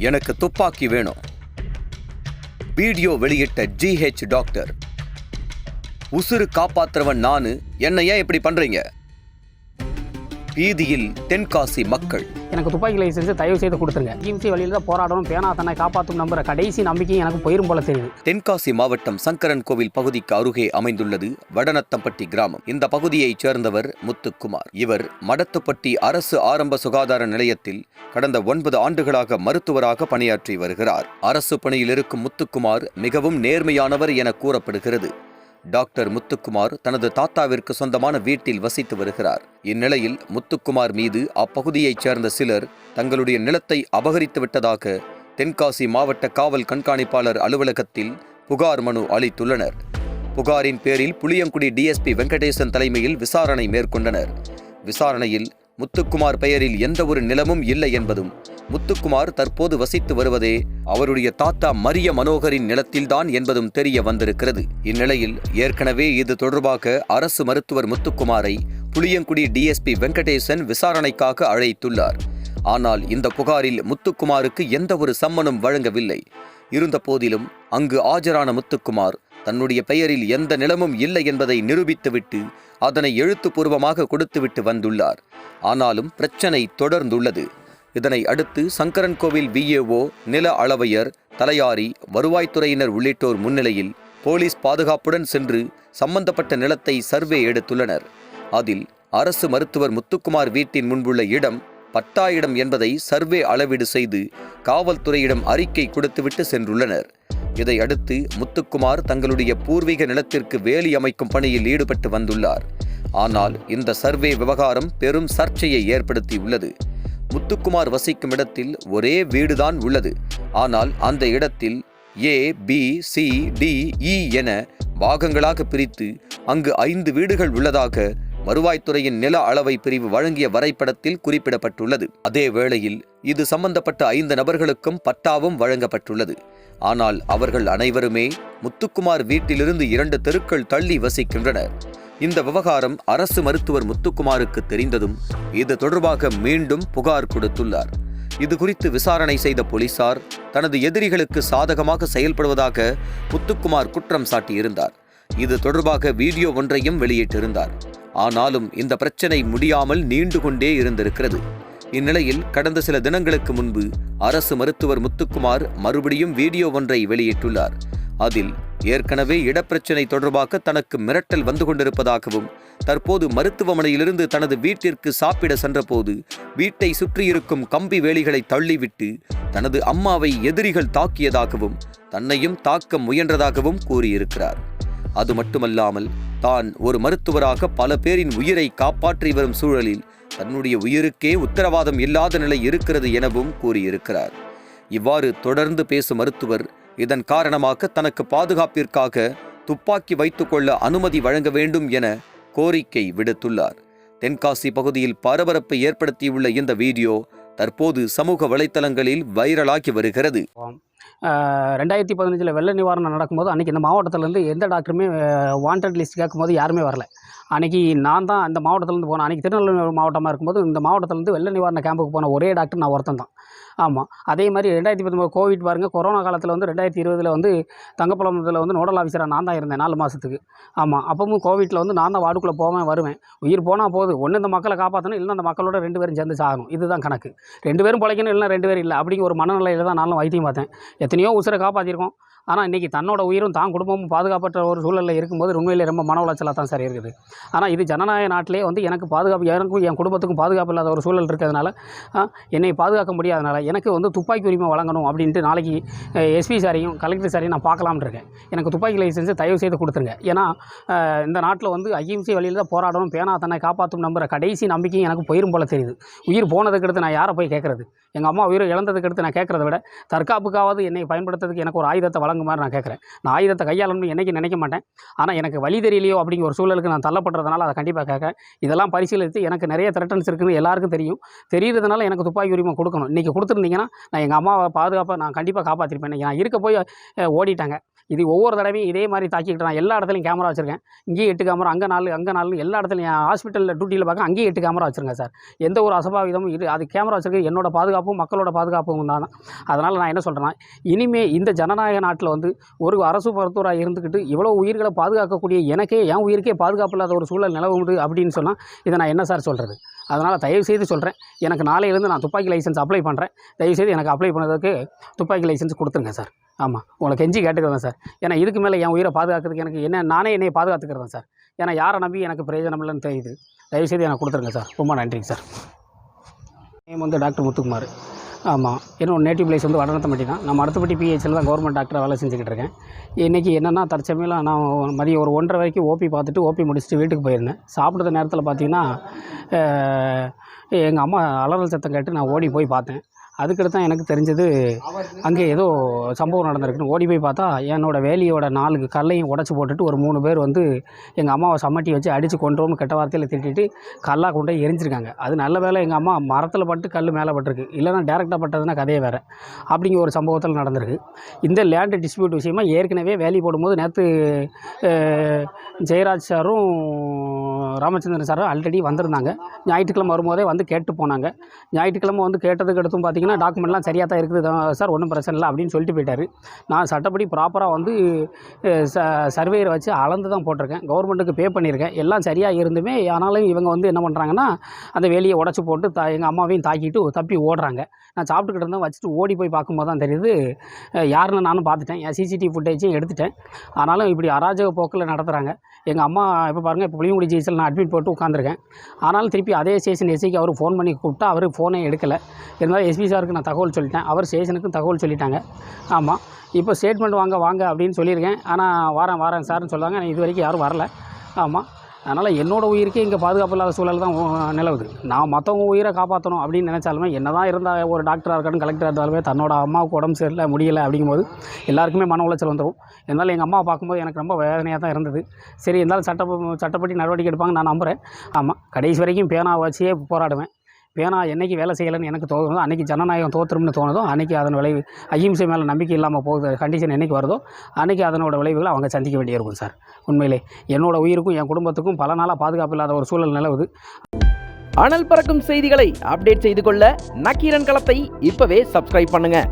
எனக்கு துப்பாக்கி வேணும். வீடியோ வெளியிட்ட ஜிஹெச் டாக்டர் உசுறு காப்பாத்துறவன் நானு என்னை ஏன் இப்படி பண்றீங்க? பீதியில் தென்காசி மக்கள். எனக்கு துப்பாக்கி லைசன்ஸ் தயவு செய்து கொடுத்துருங்க. கிம்சி வழியில் தான் போராடணும். பேனா தன்னை காப்பாற்றும் நம்புற கடைசி நம்பிக்கையும் எனக்கு போயிரும் போல தெரியுது. தென்காசி மாவட்டம் சங்கரன் கோவில் பகுதிக்கு அருகே அமைந்துள்ளது வடநத்தம்பட்டி கிராமம். இந்த பகுதியைச் சேர்ந்தவர் முத்துக்குமார். இவர் மடத்துப்பட்டி அரசு ஆரம்ப சுகாதார நிலையத்தில் கடந்த ஒன்பது ஆண்டுகளாக மருத்துவராக பணியாற்றி வருகிறார். அரசு பணியில் இருக்கும் முத்துக்குமார் மிகவும் நேர்மையானவர் என கூறப்படுகிறது. டாக்டர் முத்துக்குமார் தனது தாத்தாவிற்கு சொந்தமான வீட்டில் வசித்து வருகிறார். இந்நிலையில் முத்துக்குமார் மீது அப்பகுதியைச் சேர்ந்த சிலர் தங்களுடைய நிலத்தை அபகரித்து விட்டதாக தென்காசி மாவட்ட காவல் கண்காணிப்பாளர் அலுவலகத்தில் புகார் மனு அளித்துள்ளனர். புகாரின் பேரில் புளியங்குடி டிஎஸ்பி வெங்கடேசன் தலைமையில் விசாரணை மேற்கொண்டனர். விசாரணையில் முத்துக்குமார் பெயரில் எந்த ஒரு நிலமும் இல்லை என்பதும் முத்துக்குமார் தற்போது வசித்து வருவதே அவருடைய தாத்தா மரிய மனோகரின் நிலத்தில்தான் என்பதும் தெரிய வந்திருக்கிறது. இந்நிலையில் ஏற்கனவே இது தொடர்பாக அரசு மருத்துவர் முத்துக்குமாரை புளியங்குடி டிஎஸ்பி வெங்கடேசன் விசாரணைக்காக அழைத்துள்ளார். ஆனால் இந்த புகாரில் முத்துக்குமாருக்கு எந்த ஒரு சம்மனும் வழங்கவில்லை. இருந்த போதிலும் அங்கு ஆஜரான முத்துக்குமார் தன்னுடைய பெயரில் எந்த நிலமும் இல்லை என்பதை நிரூபித்துவிட்டு அதனை எழுத்துப்பூர்வமாக கொடுத்துவிட்டு வந்துள்ளார். ஆனாலும் பிரச்சனை தொடர்ந்துள்ளது. இதனை அடுத்து சங்கரன் கோவில் விஏஓ நில அளவையர் தலையாரி வருவாய்த்துறையினர் உள்ளிட்டோர் முன்னிலையில் போலீஸ் பாதுகாப்புடன் சென்று சம்பந்தப்பட்ட நிலத்தை சர்வே எடுத்துள்ளனர். அதில் அரசு மருத்துவர் முத்துக்குமார் வீட்டின் முன்புள்ள இடம் பட்டா இடம் என்பதை சர்வே அளவீடு செய்து காவல்துறையிடம் அறிக்கை கொடுத்துவிட்டு சென்றுள்ளனர். இதையடுத்து முத்துக்குமார் தங்களுடைய பூர்வீக நிலத்திற்கு வேலி அமைக்கும் பணியில் ஈடுபட்டு வந்துள்ளார். ஆனால் இந்த சர்வே விவகாரம் பெரும் சர்ச்சையை ஏற்படுத்தியுள்ளது. முத்துக்குமார் வசிக்கும் இடத்தில் ஒரே வீடுதான் உள்ளது. ஆனால் அந்த இடத்தில் A B C D E என பாகங்களாக பிரித்து அங்கு ஐந்து வீடுகள் உள்ளதாக வருவாய்த்துறையின் நில அளவை பிரிவு வழங்கிய வரைபடத்தில் குறிப்பிடப்பட்டுள்ளது. அதே வேளையில் இது சம்பந்தப்பட்ட ஐந்து நபர்களுக்கும் பட்டாவும் வழங்கப்பட்டுள்ளது. ஆனால் அவர்கள் அனைவருமே முத்துக்குமார் வீட்டிலிருந்து இரண்டு தெருக்கள் தள்ளி வசிக்கின்றனர். இந்த விவகாரம் அரசு மருத்துவர் முத்துக்குமாருக்கு தெரிந்ததும் இது தொடர்பாக மீண்டும் புகார் கொடுத்துள்ளார். இது குறித்து விசாரணை செய்த போலீசார் தனது எதிரிகளுக்கு சாதகமாக செயல்படுவதாக முத்துக்குமார் குற்றம் சாட்டியிருந்தார். இது தொடர்பாக வீடியோ ஒன்றையும் வெளியிட்டிருந்தார். ஆனாலும் இந்த பிரச்சனை முடியாமல் நீண்டு கொண்டே இருந்திருக்கிறது. இந்நிலையில் கடந்த சில தினங்களுக்கு முன்பு அரசு மருத்துவர் முத்துக்குமார் மறுபடியும் வீடியோ ஒன்றை வெளியிட்டுள்ளார். அதில் ஏற்கனவே இடப்பிரச்சினை தொடர்பாக தனக்கு மிரட்டல் வந்து கொண்டிருப்பதாகவும் தற்போது மருத்துவமனையிலிருந்து தனது வீட்டிற்கு சாப்பிட சென்றபோது வீட்டை சுற்றியிருக்கும் கம்பி வேலிகளை தள்ளிவிட்டு தனது அம்மாவை எதிரிகள் தாக்கியதாகவும் தன்னையும் தாக்க முயன்றதாகவும் கூறியிருக்கிறார். அது மட்டுமல்லாமல் தான் ஒரு மருத்துவராக பல பேரின் உயிரை காப்பாற்றி வரும் சூழலில் தன்னுடைய உயிருக்கே உத்தரவாதம் இல்லாத நிலை இருக்கிறது எனவும் கூறியிருக்கிறார். இவ்வாறு தொடர்ந்து பேசும் மருத்துவர் இதன் காரணமாக தனக்கு பாதுகாப்பிற்காக துப்பாக்கி வைத்துக்கொள்ள அனுமதி வழங்க வேண்டும் என கோரிக்கை விடுத்துள்ளார். தென்காசி பகுதியில் பரபரப்பை ஏற்படுத்தியுள்ள இந்த வீடியோ தற்போது சமூக வலைத்தளங்களில் வைரலாகி வருகிறது. ரெண்டாயிரத்தி பதினஞ்சில் வெள்ள நிவாரணம் நடக்கும்போது அன்றைக்கி இந்த மாவட்டத்துலேருந்து எந்த டாக்டருமே வாண்டட் லிஸ்ட் கேட்கும்போது யாருமே வரல. அன்றைக்கி நான் தான் அந்த மாவட்டத்துலேருந்து போனேன். அன்றைக்கி திருநெல்வேலி மாவட்டமாக இருக்கும்போது இந்த மாவட்டத்திலேருந்து வெள்ள நிவாரண கேம்புக்கு போன ஒரே டாக்டர் நான் ஒருத்தன் தான். ஆமாம் அதே மாதிரி ரெண்டாயிரத்தி பத்தொம்பது கோவிட் பாருங்கள் கொரோனா காலத்தில் வந்து ரெண்டாயிரத்தி இருபதில் வந்து தங்கப்பழமத்தில் வந்து நோடல் ஆஃபீஸராக நான் தான் இருந்தேன் நாலு மாதத்துக்கு ஆமாம் அப்பவும் கோவிட்டில் வந்து நான் தான் வார்டுக்குள்ளே போவேன் வருவேன். உயிர் போனால் போகுது ஒன்று இந்த மக்களை காப்பாற்றணும் இல்லைன்னா அந்த மக்களோட ரெண்டு பேரும் சேர்ந்து சாகணும். இதுதான் கணக்கு. ரெண்டு பேரும் பிழைக்கணும் இல்லைன்னா ரெண்டு பேரும் இல்லை அப்படிங்கிற ஒரு மனநிலையில் தான் நானும் வைத்தியம் பார்த்தேன். எத்தனையோ உசுரை காப்பாற்றிருக்கோம் ஆனால் இன்றைக்கி தன்னோட உயிரும் தான் குடும்பமும் பாதுகாப்பற்ற ஒரு சூழலில் இருக்கும்போது உண்மையிலே ரொம்ப மன உளைச்சலாக தான் சார் இருக்குது. ஆனால் இது ஜனநாயக நாட்டிலே வந்து எனக்கு பாதுகாப்பு எனக்கும் என் குடும்பத்துக்கும் பாதுகாப்பு இல்லாத ஒரு சூழல் இருக்கிறதுனால என்னை பாதுகாக்க முடியாதனால எனக்கு வந்து துப்பாக்கி உரிமை வழங்கணும் அப்படின்ட்டு நாளைக்கு எஸ்பி சாரையும் கலெக்டர் சாரையும் நான் பார்க்கலாம்னு இருக்கேன். எனக்கு துப்பாக்கி லைசன்ஸை தயவு செய்து கொடுத்துருங்க. ஏன்னா இந்த நாட்டில் வந்து அகிம்சை வழியில் தான் போராடணும் பேனா தன்னை காப்பாற்றும் நம்புற கடைசி நம்பிக்கையும் எனக்கு போயிரும் போல தெரியுது. உயிர் போனதுக்கு அடுத்து நான் யாரை போய் கேட்குறது எங்கள் அம்மா உயிரை இழந்ததுக்கு அடுத்து நான் கேட்குறத விட தற்காப்புக்காவது என்னை பயன்படுத்துறதுக்கு எனக்கு ஒரு ஆயுதத்தை வழங்க கையாளுங்க நான் கேட்குறேன். நான் ஆயுதத்தை கையாளணும்னு என்றைக்கு நினைக்க மாட்டேன். ஆனால் எனக்கு வழி தெரியலையோ அப்படிங்கிற ஒரு சூழலுக்கு நான் தள்ளப்படுறதுனால அதை கண்டிப்பாக கேட்குறேன். இதெல்லாம் பரிசீலித்து எனக்கு நிறைய த்ரெட்டன்ஸ் இருக்குதுன்னு எல்லாருக்கும் தெரியும். தெரியுறதுனால எனக்கு துப்பாக்கி உரிமை கொடுக்கணும். இன்றைக்கி கொடுத்துருந்தீங்கன்னா நான் எங்கள் அம்மாவை பாதுகாப்பாக நான் கண்டிப்பாக காப்பாற்றிருப்பேன் நான் இருக்க போய் ஓடிட்டாங்க. இது ஒவ்வொரு தடவையும் இதே மாதிரி தாக்கிக்கிட்டு நான் எல்லா இடத்துலையும் கேமரா வச்சுருக்கேன். இங்கேயும் எட்டு கேமரா அங்கே நாலு அங்கே நாலு எல்லா இடத்துலையும் என் ஹாஸ்பிட்டலில் டியூட்டியில் பார்க்க அங்கேயும் எட்டு கேமரா வச்சுருங்க சார் எந்த ஒரு அசபாவிதமும் இது அது கேமரா வச்சுருக்கு என்னோட பாதுகாப்பும் மக்களோட பாதுகாப்பும் தான். அதனால் நான் என்ன சொல்கிறேன்னா இனிமேல் இந்த ஜனநாயக நாட்டில் வந்து ஒரு அரசு மருத்துவராக இருந்துக்கிட்டு இவ்வளோ உயிர்களை பாதுகாக்கக்கூடிய எனக்கே என் உயிருக்கே பாதுகாப்பு இல்லாத ஒரு சூழல் நிலவுது அப்படின்னு சொன்னால் இதை நான் என்ன சார் சொல்கிறது அதனால் தயவு செய்து சொல்கிறேன் எனக்கு நாளையிலேருந்து நான் துப்பாக்கி லைசன்ஸ் அப்ளை பண்ணுறேன் தயவு செய்து எனக்கு அப்ளை பண்ணுறதுக்கு துப்பாக்கி லைசன்ஸ் கொடுத்துருங்க சார். ஆமாம் உங்களை கெஞ்சி கேட்டுக்கிறேன் சார். ஏன்னா இதுக்கு மேலே என் உயிரை பாதுகாக்கிறதுக்கு எனக்கு என்ன நானே என்னை பாதுகாத்துக்கிறேன் சார். ஏன்னா யாரை நம்பி எனக்கு பிரயோஜனம் இல்லைன்னு தெரியுது. தயவு செய்து எனக்கு கொடுத்துருங்க சார். ரொம்ப நன்றிங்க சார். நேம் வந்து டாக்டர் முத்துக்குமார். ஆமாம் என்னோட நேட்டிவ் பிளேஸ் வந்து வடநத்தம்பட்டி தான். நான் மடத்துப்பட்டி பிஹெச்சில் தான் கவர்மெண்ட் டாக்டராக வேலை செஞ்சுக்கிட்டு இருக்கேன். இன்றைக்கி என்னென்னா தற்சமயம் நான் மதியம் ஒரு ஒன்றரை வரைக்கும் ஓபி பார்த்துட்டு ஓபி முடிச்சுட்டு வீட்டுக்கு போயிருந்தேன். சாப்பிட்ற நேரத்தில் பார்த்தீங்கன்னா எங்கள் அம்மா அலறல் சத்தம் கேட்டு நான் ஓடி போய் பார்த்தேன். அதுக்கடுத்து தான் எனக்கு தெரிஞ்சது அங்கே ஏதோ சம்பவம் நடந்திருக்குன்னு ஓடி போய் பார்த்தா என்னோட வேலியோட நாலு கல்லையும் உடச்சி போட்டுட்டு ஒரு மூணு பேர் வந்து எங்கள் அம்மாவை சம்மட்டி வச்சு அடித்து கொண்டோம்னு கெட்ட வார்த்தையில் திட்டிட்டு கல்லாக கொண்டு போய் எரிஞ்சிருக்காங்க. அது நல்ல வேலை எங்கள் அம்மா மரத்தில் பட்டு கல் மேலே பட்டிருக்கு. இல்லைன்னா டேரெக்டாக பட்டதுன்னா கதையே வேறு. அப்படிங்கிற ஒரு சம்பவத்தில் நடந்திருக்கு. இந்த லேண்டு டிஸ்பியூட் விஷயமா ஏற்கனவே வேலி போடும்போது நேற்று ஜெயராஜ் சாரும் ராமச்சந்திரன் சார் ஆல்ரெடி வந்திருந்தாங்க. ஞாயிற்றுக்கிழமை வரும்போதே வந்து கேட்டு போனாங்க. ஞாயிற்றுக்கிழமை வந்து கேட்டதுக்கு அடுத்தும் பார்த்தீங்கன்னா டாக்குமெண்ட்லாம் சரியாக தான் இருக்குது. சார் ஒன்றும் பிரச்சனை இல்லை அப்படின்னு சொல்லிட்டு போயிட்டார். நான் சட்டப்படி ப்ராப்பராக வந்து ச சர்வேயரை வச்சு அளந்து தான் போட்டிருக்கேன். கவர்மெண்ட்டுக்கு பே பண்ணியிருக்கேன். எல்லாம் சரியாக இருந்துமே ஆனாலும் இவங்க வந்து என்ன பண்ணுறாங்கன்னா அந்த வேலியை உடச்சி போட்டு தா எங்கள் அம்மாவையும் தாக்கிட்டு தப்பி ஓடுறாங்க. நான் சாப்பிட்டுக்கிட்டு இருந்தேன். வச்சுட்டு ஓடி போய் பார்க்கும்போது தான் தெரியுது யாருன்னு நானும் பார்த்துட்டேன். என் சிசிடிவி ஃபுட்டேஜையும் எடுத்துட்டேன். ஆனாலும் இப்படி அராஜக போக்கில் நடத்துகிறாங்க எங்கள் அம்மா இப்போ பாருங்கள் இப்போ புளியங்குடி ஜிஹெச்சில் நான் அட்மிட் போட்டு உட்காந்துருக்கேன் ஆனாலும் திருப்பி அதே ஸ்டேஷன் எஸ்சிக்கு அவர் ஃபோன் பண்ணி கூப்பிட்டா அவர் ஃபோனே எடுக்கலை. இருந்தாலும் எஸ்பி சாருக்கு நான் தகவல் சொல்லிட்டேன். அவர் ஸ்டேஷனுக்கும் தகவல் சொல்லிட்டாங்க. ஆமாம் இப்போ ஸ்டேட்மெண்ட் வாங்க வாங்க அப்படின்னு சொல்லியிருக்கேன். ஆனால் வாரேன் வாரேன் சார்னு சொல்லுவாங்க ஆனால் இது வரைக்கும் யாரும் வரல. ஆமாம் அதனால் என்னோடய உயிருக்கே இங்கே பாதுகாப்பு இல்லாத சூழல் தான் நிலவுது. நான் மற்றவங்க உயிரை காப்பாற்றணும் அப்படின்னு நினச்சாலுமே என்ன தான் இருந்தால் ஒரு டாக்டராக இருக்கட்டும் கலெக்டராக இருந்தாலுமே தன்னோட அம்மாவுக்கு உடம்பு சரியில்லை முடியலை அப்படிங்கும்போது எல்லாருக்குமே மன உளைச்சல் வந்துடும் இருந்தாலும் எங்கள் அம்மாவை பார்க்கும்போது எனக்கு ரொம்ப வேதனையாக தான் இருந்தது. சரி இருந்தாலும் சட்ட சட்டப்படி நடவடிக்கை எடுப்பாங்க நான் நம்புகிறேன் ஆமாம் கடைசி வரைக்கும் பேனா வச்சே போராடுவேன். பேனா என்னைக்கு வேலை செய்யலைன்னு எனக்கு தோணுதோ அன்றைக்கி ஜனநாயகம் தோற்றுரும்னு தோணுதோ அன்றைக்கி அதன் விளைவு அகிம்சை மேலே நம்பிக்கை இல்லாமல் போகுது கண்டிஷன் என்னைக்கு வருதோ அன்றைக்கி அதனோட விளைவுகளை அவங்க சந்திக்க வேண்டியிருக்கும் சார். உண்மையிலே என்னோட உயிருக்கும் என் குடும்பத்துக்கும் பல நாளாக பாதுகாப்பு இல்லாத ஒரு சூழல் நிலவுது. அனல் பறக்கும் செய்திகளை அப்டேட் செய்து கொள்ள நக்கீரன் களத்தை இப்போவே சப்ஸ்கிரைப் பண்ணுங்கள்